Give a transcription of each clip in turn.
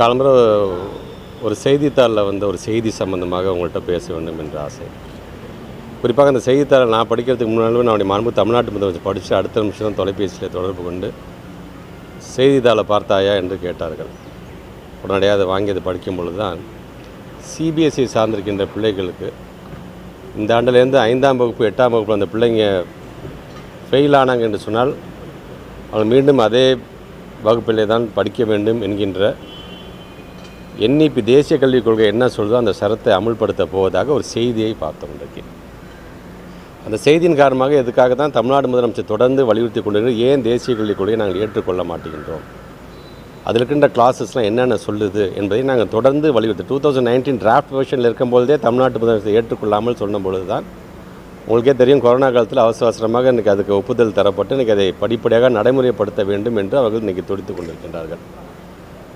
காலம்புற ஒரு செய்தித்தாளில் வந்து ஒரு செய்தி சம்பந்தமாக உங்கள்கிட்ட பேச வேண்டும் என்ற ஆசை. குறிப்பாக அந்த செய்தித்தாளை நான் படிக்கிறதுக்கு முன்னாடி நான் அப்படி மாண்பு தமிழ்நாட்டு முதலமைச்சர் படித்து அடுத்த நிமிஷம் தான் தொலைபேசியில் தொடர்பு கொண்டு செய்தித்தாளை பார்த்தாயா என்று கேட்டார்கள். உடனடியாக அதை வாங்கி அதை படிக்கும் பொழுது தான் சிபிஎஸ்சி சார்ந்திருக்கின்ற பிள்ளைகளுக்கு இந்த ஆண்டிலேருந்து ஐந்தாம் வகுப்பு எட்டாம் வகுப்பு அந்த பிள்ளைங்க ஃபெயில் ஆனாங்க என்று சொன்னால் அவள் மீண்டும் அதே வகுப்பிலே தான் படிக்க வேண்டும் என்கின்ற என்இபி தேசிய கல்விக் கொள்கை என்ன சொல்லுதோ அந்த சரத்தை அமுல்படுத்த போவதாக ஒரு செய்தியை பார்த்தோம் இன்றைக்கு. அந்த செய்தியின் காரணமாக எதுக்காக தான் தமிழ்நாடு முதலமைச்சர் தொடர்ந்து வலியுறுத்தி கொண்டிருக்கிறது ஏன் தேசிய கல்விக் கொள்கையை நாங்கள் ஏற்றுக்கொள்ள மாட்டேங்கின்றோம் அதில் இருக்கின்ற கிளாஸஸ்லாம் என்னென்ன சொல்லுது என்பதை நாங்கள் தொடர்ந்து வலியுறுத்தி டூ தௌசண்ட் நைன்டீன் டிராஃப்ட் வெர்ஷனில் இருக்கும்போதே தமிழ்நாட்டு முதலமைச்சர் ஏற்றுக்கொள்ளாமல் சொன்ன பொழுது தான் உங்களுக்கே தெரியும் கொரோனா காலத்தில் அவசர அவசரமாக இன்றைக்கி அதுக்கு ஒப்புதல் தரப்பட்டு இன்றைக்கி அதை படிப்படியாக நடைமுறைப்படுத்த வேண்டும் என்று அவர்கள் இன்றைக்கி துடித்து கொண்டிருக்கின்றார்கள்.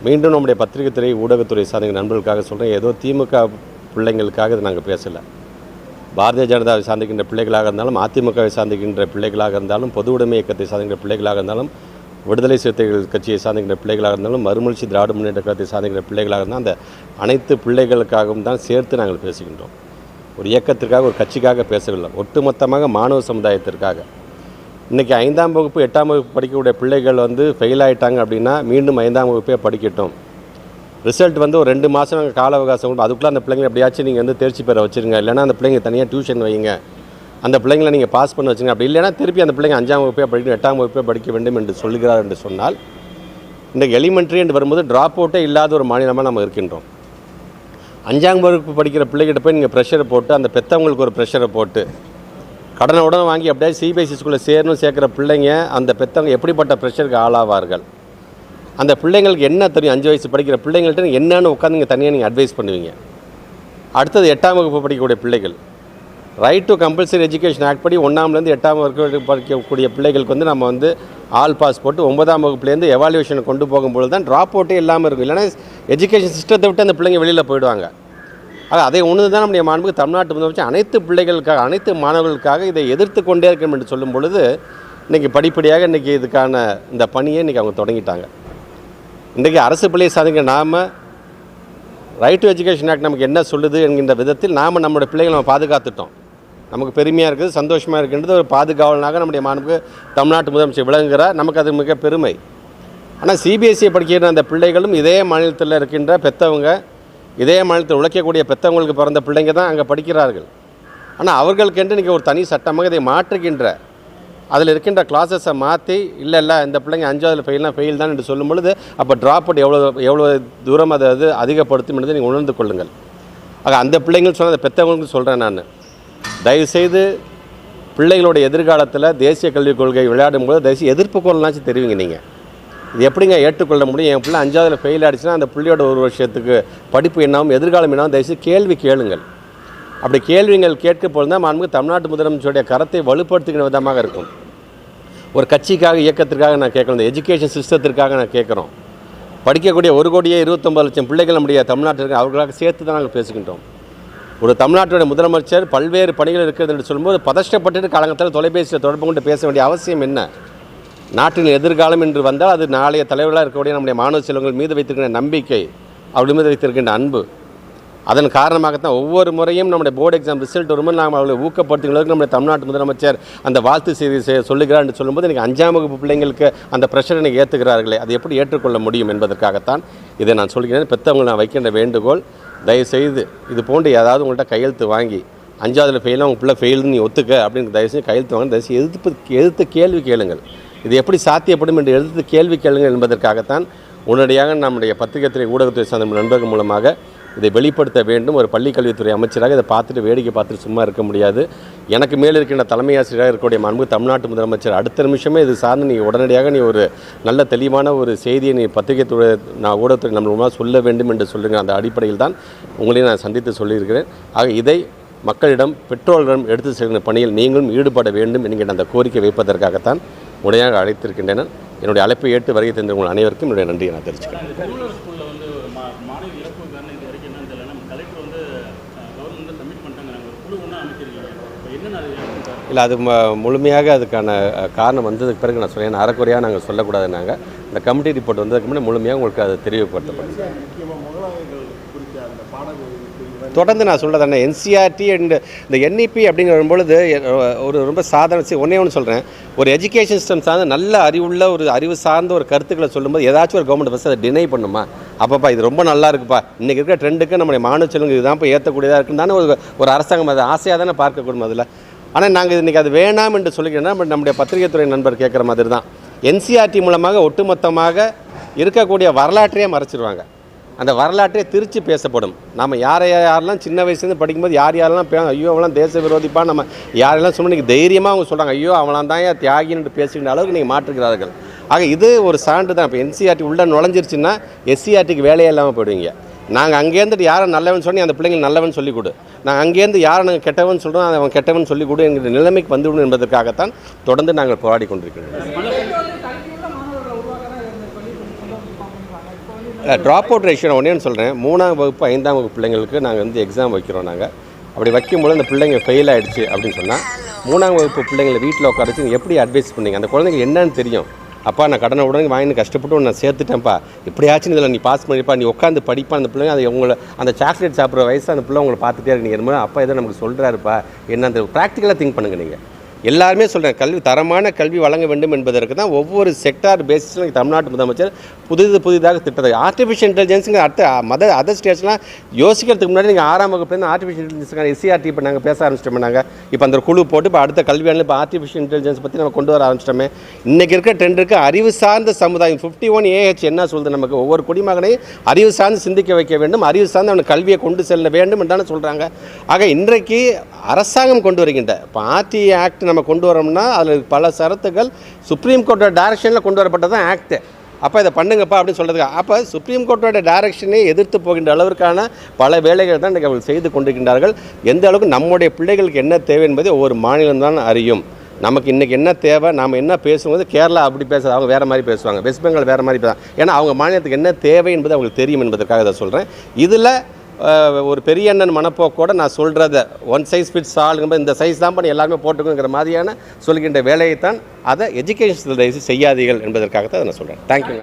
மீண்டும் நம்முடைய பத்திரிகை துறை ஊடகத்துறை சார்ந்த நண்பர்களுக்காக சொல்கிறேன் ஏதோ திமுக பிள்ளைங்களுக்காக இதை நாங்கள் பேசலை. பாரதிய ஜனதாவை சார்ந்திருக்கின்ற பிள்ளைகளாக இருந்தாலும் அதிமுகவை சார்ந்திருக்கின்ற பிள்ளைகளாக இருந்தாலும் பொது உடைமை இயக்கத்தை சார்ந்திருக்கின்ற பிள்ளைகளாக இருந்தாலும் விடுதலை சிறுத்தைகள் கட்சியை சார்ந்திருக்கின்ற பிள்ளைகளாக இருந்தாலும் மறுமலர்ச்சி திராவிட முன்னேற்ற கழகத்தை சார்ந்திருக்கின்ற பிள்ளைகளாக இருந்தால் அந்த அனைத்து பிள்ளைகளுக்காகவும் தான் சேர்த்து நாங்கள் பேசுகின்றோம். ஒரு இயக்கத்திற்காக ஒரு கட்சிக்காக பேசவில்லை. ஒட்டுமொத்தமாக மாணவ சமுதாயத்திற்காக. இன்றைக்கி ஐந்தாம் வகுப்பு எட்டாம் வகுப்பு படிக்கக்கூடிய பிள்ளைகள் வந்து ஃபெயில் ஆகிட்டாங்க அப்படின்னா மீண்டும் ஐந்தாம் வகுப்பே படிக்கட்டும். ரிசல்ட் வந்து ஒரு ரெண்டு மாதம் நாங்கள் கால அவகாசம் கொடுப்போம் அதுக்குள்ளே அந்த பிள்ளைங்க எப்படியாச்சும் நீங்கள் வந்து தேர்ச்சி பெற வச்சுருங்க. இல்லைன்னா அந்த பிள்ளைங்க தனியாக டியூஷன் வைங்க. அந்த பிள்ளைங்களை நீங்கள் பாஸ் பண்ண வச்சுங்க அப்படி இல்லைன்னா திருப்பி அந்த பிள்ளைங்க அஞ்சாம் வகுப்பே படிக்கணும் எட்டாம் வகுப்பே படிக்க வேண்டும் என்று சொல்கிறார் என்று சொன்னால் இந்த எலிமெண்ட்ரி என்று வரும்போது ட்ராப் அவுட்டே இல்லாத ஒரு மாநிலமாக நம்ம இருக்கின்றோம். அஞ்சாம் வகுப்பு படிக்கிற பிள்ளைகிட்ட போய் நீங்கள் ப்ரெஷரை போட்டு அந்த பெற்றவங்களுக்கு ஒரு ப்ரெஷரை போட்டு கடனை உடனே வாங்கி அப்படியே சிபிஎஸ்சி ஸ்கூலில் சேரணும் சேர்க்குற பிள்ளைங்க அந்த பெற்றவங்க எப்படிப்பட்ட ப்ரெஷருக்கு ஆளாவார்கள்? அந்த பிள்ளைங்களுக்கு என்ன தெரியும்? அஞ்சு வயசு படிக்கிற பிள்ளைங்கள்ட்ட என்னென்னு உட்காந்து நீங்கள் தனியாக நீங்கள் அட்வைஸ் பண்ணுவீங்க. அடுத்தது எட்டாம் வகுப்பு படிக்கக்கூடிய பிள்ளைகள். Right to compulsory education act படி ஒன்றாம்லேருந்து எட்டாம் வகுப்பு படிக்கக்கூடிய பிள்ளைகளுக்கு வந்து நம்ம வந்து ஆல் பாஸ் போட்டு ஒன்பதாம் வகுப்புலேருந்து எவாலுவேஷனை கொண்டு போகும்பொழுது தான் ட்ராப் அவுட்டே இல்லாமல் இருக்கும். இல்லைனா எஜுகேஷன் சிஸ்டத்தை விட்டு அந்த பிள்ளைங்க வெளியில் போயிடுவாங்க. அது அதை ஒன்று தான் நம்முடைய மாண்புக்கு தமிழ்நாட்டு முதலமைச்சர் அனைத்து பிள்ளைகளுக்காக அனைத்து மாணவர்களுக்காக இதை எதிர்த்து கொண்டே இருக்கணும் என்று சொல்லும் பொழுது இன்றைக்கி படிப்படியாக இன்றைக்கி இதுக்கான இந்த பணியை இன்றைக்கி அவங்க தொடங்கிட்டாங்க. இன்றைக்கி அரசு பள்ளியை சாதிங்க நாம் ரைட் டு எஜுகேஷன் ஆக்ட் நமக்கு என்ன சொல்லுது என்கின்ற விதத்தில் நாம் நம்மளுடைய பிள்ளைகளை நம்ம பாதுகாத்துட்டோம். நமக்கு பெருமையாக இருக்குது சந்தோஷமாக இருக்கின்றது ஒரு பாதுகாவலனாக நம்முடைய மாண்புக்கு தமிழ்நாட்டு முதலமைச்சர் விளங்குகிறார். நமக்கு அது மிக பெருமை. ஆனால் சிபிஎஸ்சியை படிக்கிற அந்த பிள்ளைகளும் இதே மாநிலத்தில் இருக்கின்ற பெற்றவங்க இதே மாநிலத்தில் உழைக்கக்கூடிய பெற்றவங்களுக்கு பிறந்த பிள்ளைங்க தான் அங்கே படிக்கிறார்கள். ஆனால் அவர்களுக்கென்று இன்றைக்கி ஒரு தனி சட்டமாக இதை மாற்றுகின்ற அதில் இருக்கின்ற கிளாஸஸை மாற்றி இல்லை இல்லை இந்த பிள்ளைங்க அஞ்சாவது ஃபெயில்னா ஃபெயில் தான் என்று சொல்லும் பொழுது அப்போ ட்ராப் அவுட் எவ்வளோ எவ்வளோ தூரம் அதை அது அதிகப்படுத்தும் என்பதை நீங்கள் உணர்ந்து கொள்ளுங்கள். ஆக அந்த பிள்ளைங்கள் சொன்ன அந்த பெற்றவங்களுக்கு சொல்கிறேன் நான். தயவுசெய்து பிள்ளைகளோட எதிர்காலத்தில் தேசிய கல்விக் கொள்கை விளையாடும் போது தயவுசெய்து எதிர்ப்பு கொள்ளலாச்சும் தெரிவிங்க நீங்கள் இது எப்படிங்க ஏற்றுக்கொள்ள முடியும்? என் பிள்ளை அஞ்சாவதுல ஃபெயில் ஆகிடுச்சுன்னா அந்த பிள்ளையோட ஒரு வருஷத்துக்கு படிப்பு என்னாவும் எதிர்காலம் என்னாவும் தயவுசெய்து கேள்வி கேளுங்கள். அப்படி கேள்விகள் கேட்க போதுதான் தான் தமிழ்நாட்டு முதலமைச்சருடைய கரத்தை வலுப்படுத்துகிற விதமாக இருக்கும். ஒரு கட்சிக்காக இயக்கத்திற்காக நான் கேட்கணும் இந்த எஜுகேஷன் சிஸ்டத்திற்காக நான் கேட்குறோம். படிக்கக்கூடிய ஒரு கோடியே இருபத்தொம்பது லட்சம் பிள்ளைகள் நம்முடைய தமிழ்நாட்டிற்கு அவர்களாக சேர்த்து தான் நாங்கள் பேசுகின்றோம். ஒரு தமிழ்நாட்டுடைய முதலமைச்சர் பல்வேறு பணிகள் இருக்கிறது என்று சொல்லும்போது பதஷ்டப்பட்டு காலங்கத்தில் தொலைபேசியில் தொடர்பு கொண்டு பேச வேண்டிய அவசியம் என்ன? நாட்டின் எதிர்காலம் என்று வந்தால் அது நாளைய தலைவர்களாக இருக்கக்கூடிய நம்முடைய மாணவ செல்வங்கள் மீது வைத்திருக்கின்ற நம்பிக்கை அவர்கள் மீது வைத்திருக்கின்ற அன்பு. அதன் காரணமாகத்தான் ஒவ்வொரு முறையும் நம்முடைய போர்டு எக்ஸாம் ரிசல்ட் வரும்போது நாம் அவளை ஊக்கப்படுத்துகிறதுக்கு நம்முடைய தமிழ்நாட்டு முதலமைச்சர் அந்த வாழ்த்து செய்தி சொல்லுகிறார் என்று சொல்லும்போது எனக்கு அஞ்சாம் வகுப்பு பிள்ளைங்களுக்கு அந்த ப்ரெஷரை எனக்கு ஏற்றுகிறார்களே அதை எப்படி ஏற்றுக்கொள்ள முடியும் என்பதற்காகத்தான் இதை நான் சொல்கிறேன். பெற்றவங்க நான் வைக்கின்ற வேண்டுகோள் தயவுசெய்து இது போன்று ஏதாவது உங்கள்கிட்ட கையெழுத்து வாங்கி அஞ்சாவதுல ஃபெயிலாக உங்கள் பிள்ளை ஃபெயில்னு நீ ஒத்துக்க அப்படின்னு தயவுசெய்து கையெழுத்து வாங்க. தயவுசெய்து எதிர்ப்பு எதிர்த்து கேள்வி கேளுங்கள். இது எப்படி சாத்தியப்படும் என்று எழுத்து கேள்வி கேளுங்கள் என்பதற்காகத்தான் உடனடியாக நம்முடைய பத்திரிகைத்துறை ஊடகத்துறை சார்ந்த நண்பர்கள் மூலமாக இதை வெளிப்படுத்த வேண்டும். ஒரு பள்ளிக்கல்வித்துறை அமைச்சராக இதை பார்த்துட்டு வேடிக்கை பார்த்துட்டு சும்மா இருக்க முடியாது. எனக்கு மேல் இருக்கின்ற தலைமை ஆசிரியராக இருக்கக்கூடிய மாண்பு தமிழ்நாட்டு முதலமைச்சர் அடுத்த நிமிஷமே இது சார்ந்து நீ உடனடியாக நீ ஒரு நல்ல தெளிவான ஒரு செய்தியை நீ பத்திரிகை துறை நான் ஊடகத்துறை நம்ம மூலமாக சொல்ல வேண்டும் என்று சொல்லுங்கள். அந்த அடிப்படையில் தான் உங்களையும் நான் சந்தித்து சொல்லியிருக்கிறேன். ஆக இதை மக்களிடம் பெற்றோர்களிடம் எடுத்து செல்கிற பணியில் நீங்களும் ஈடுபட வேண்டும் என்கிற அந்த கோரிக்கை வைப்பதற்காகத்தான் உடையாக அழைத்திருக்கின்றனர் என்னுடைய அழைப்பை ஏற்று வருகை தந்த உங்கள் அனைவருக்கும் என்னுடைய நன்றியை நான் தெரிவிச்சுக்கிறேன். இல்லை அது முழுமையாக அதுக்கான காரணம் வந்ததுக்கு பிறகு நான் சொல்லேன் அறக்குறையாக நாங்கள் சொல்லக்கூடாதுனாங்க இந்த கமிட்டி ரிப்போர்ட் வந்ததுக்கு முன்னாடி முழுமையாக உங்களுக்கு அது தெரியப்படுத்தப்படும் தொடர்ந்து நான் சொல்கிறது என்ன என்சிஆர்டி அண்ட் இந்த என்இபி அப்படிங்கிற வரும்பொழுது ஒரு ரொம்ப சாதாரண சி- ஒன்றே ஒன்று சொல்கிறேன் ஒரு எஜுகேஷன் சிஸ்டம் சார்ந்த நல்ல அறிவுள்ள ஒரு அறிவு சார்ந்த ஒரு கருத்துக்களை சொல்லும்போது ஏதாச்சும் ஒரு கவர்மெண்ட் பஸ் அதை டினை பண்ணுமா? அப்பப்பா இது ரொம்ப நல்லா இருக்குப்பா. இன்றைக்கி இருக்கிற ட்ரெண்டுக்கு நம்முடைய மாணவ செல்வங்க இதுதான் இப்போ ஏற்றக்கூடியதாக இருக்குன்னு தானே ஒரு ஒரு அரசாங்கம் அதை ஆசையாக தானே பார்க்கக்கூடும் அதில். ஆனால் நாங்கள் இன்றைக்கி அது வேணாம் என்று சொல்லிக்கிறேன்னா நம்முடைய பத்திரிகைத்துறை நண்பர் கேட்குற மாதிரி தான் என்சிஆர்டி மூலமாக ஒட்டுமொத்தமாக இருக்கக்கூடிய வரலாற்றையே மறைச்சிருவாங்க. அந்த வரலாற்றே திருச்சி பேசப்படும். நம்ம யாரை யாரெல்லாம் சின்ன வயசுலேருந்து படிக்கும்போது யார் யாரெல்லாம் பே ஐயோ அவெல்லாம் தேச விரோதிப்பா நம்ம யாரெல்லாம் சொன்னால் நீங்கள் தைரியமாக அவங்க சொல்கிறாங்க ஐயோ அவளாம் தான் ஏன் தியாகின்னு பேசுகின்ற அளவுக்கு நீங்கள் மாற்றுகிறார்கள் ஆக இது ஒரு சான்று தான். இப்போ என்சிஆர்டி உள்ளே நுழைஞ்சிருச்சுன்னா எஸ்சிஆர்டிக்கு வேலையே இல்லாமல் போயிடுவீங்க. நாங்கள் அங்கேருந்துட்டு யாரை நல்லவன் சொன்னி அந்த பிள்ளைங்க நல்லவன் சொல்லிக் கொடு. நாங்கள் அங்கேருந்து யாரை நாங்கள் கெட்டவன் சொல்கிறோம் அதை அவன் கெட்டவன் சொல்லிக் கொடு என்கிற நிலைமைக்கு வந்துவிடும் என்பதற்காகத்தான் தொடர்ந்து நாங்கள் போராடி கொண்டிருக்கிறோம். ட்ராப் அவுட் ரேஷியோ ஒன்றேன்னு சொல்கிறேன் மூணாம் வகுப்பு ஐந்தாம் வகுப்பு பிள்ளைங்களுக்கு நாங்கள் வந்து எக்ஸாம் வைக்கிறோம் நாங்கள் அப்படி வைக்கும்போது அந்த பிள்ளைங்க ஃபெயில் ஆகிடுச்சு அப்படின்னு சொன்னால் மூணாம் வகுப்பு பிள்ளைங்களை வீட்டில் உட்கார வச்சு எப்படி அட்வைஸ் பண்ணீங்க? அந்த குழந்தைங்க என்னன்னு தெரியும். அப்பா நான் கடனை உடனே வாங்கி கஷ்டப்பட்டு நான் சேர்த்துட்டேன்ப்பா. எப்படியாச்சும் இதில் நீ பாஸ் பண்ணிப்பா. நீ உட்காந்து படிப்பா. அந்த பிள்ளைங்க அது உங்களை அந்த சாக்லேட் சாப்பிட்ற வயசு அந்த பிள்ளை உங்களை பார்த்துட்டே இருக்கு. நீங்கள் அப்பா ஏதோ நமக்கு சொல்கிறாருப்பா என்ன அந்த ப்ராக்டிக்கலாக திங்க் பண்ணுங்க நீங்கள் எல்லாருமே சொல்கிறேன் கல்வி தரமான கல்வி வழங்க வேண்டும் என்பதற்கு தான் ஒவ்வொரு செக்டார் பேசிஸில் தமிழ்நாட்டு முதலமைச்சர் புதிது புதிதாக திட்டத்தை ஆர்டிஃபிஷியல் இன்டெலிஜென்ஸுங்க அடுத்த மத அதர் ஸ்டேட்ஸ்லாம் யோசிக்கிறதுக்கு முன்னாடி நீங்கள் ஆறாம் வகுப்புலேருந்து ஆர்டிஃபிஷியல் இன்டெலிஜென்ஸுக்கான எஸ்சிஆர்டி இப்போ நாங்கள் பேச ஆரம்பிச்சிட்டோம் நாங்கள் இப்போ அந்த குழு போட்டு இப்போ அடுத்த கல்வியாண்டில் இப்போ ஆர்டிஃபிஷியல் இன்டெலிஜென்ஸ் பற்றி நம்ம கொண்டு வர ஆரம்பிச்சிட்டோமே. இன்றைக்கி இருக்கிற ட்ரெண்டுக்கு அறிவு சார்ந்த சமுதாயம். ஃபிஃப்டி ஒன் ஏஹெச் என்ன சொல்லுது நமக்கு? ஒவ்வொரு குடிமகனையும் அறிவு சார்ந்து சிந்திக்க வைக்க வேண்டும் அறிவு சார்ந்து அவனுக்கு கல்வியை கொண்டு செல்ல வேண்டும் என்றாலும் சொல்கிறாங்க ஆக இன்றைக்கு அரசாங்கம் கொண்டு வருகின்ற இப்போ ஆர்டி ஆக்ட் நம்ம கொண்டு வரோம்னா அதில் பல சரத்துகள் சுப்ரீம் கோர்ட்டோட டைரக்ஷனில் கொண்டு வரப்பட்டது தான் ஆக்ட்டு அப்போ இதை பண்ணுங்கப்பா அப்படின்னு சொல்கிறதுக்கு அப்போ சுப்ரீம் கோர்ட்டோட டைரக்ஷனே எதிர்த்து போகின்ற அளவிற்கான பல வேலைகள் தான் இன்றைக்கு அவர்கள் செய்து கொண்டிருக்கின்றார்கள். எந்த அளவுக்கு நம்முடைய பிள்ளைகளுக்கு என்ன தேவை என்பதை ஒவ்வொரு மாநிலம் தான் அறியும். நமக்கு இன்றைக்கி என்ன தேவை நாம் என்ன பேசும்போது கேரளா அப்படி பேசுறது அவங்க வேறு மாதிரி பேசுவாங்க. வெஸ்ட் பெங்கால் வேறு மாதிரி பேசுவாங்க. ஏன்னா அவங்க மாநிலத்துக்கு என்ன தேவை என்பது அவங்களுக்கு தெரியும் என்பதற்காக இதை சொல்கிறேன் இதில் ஒரு பெரிய அண்ணன் மனப்போக்கோட நான் சொல்கிறத ஒன் சைஸ் ஃபிட்ஸ் ஆளுங்க இந்த சைஸ் தான் பண்ணி எல்லாருமே போட்டுக்கோங்கிற மாதிரியான சொல்கின்ற வேலையைத்தான் அதை எஜுகேஷன் செய்யாதீர்கள் என்பதற்காகத்தான் அதை நான் சொல்கிறேன் தேங்க்யூங்க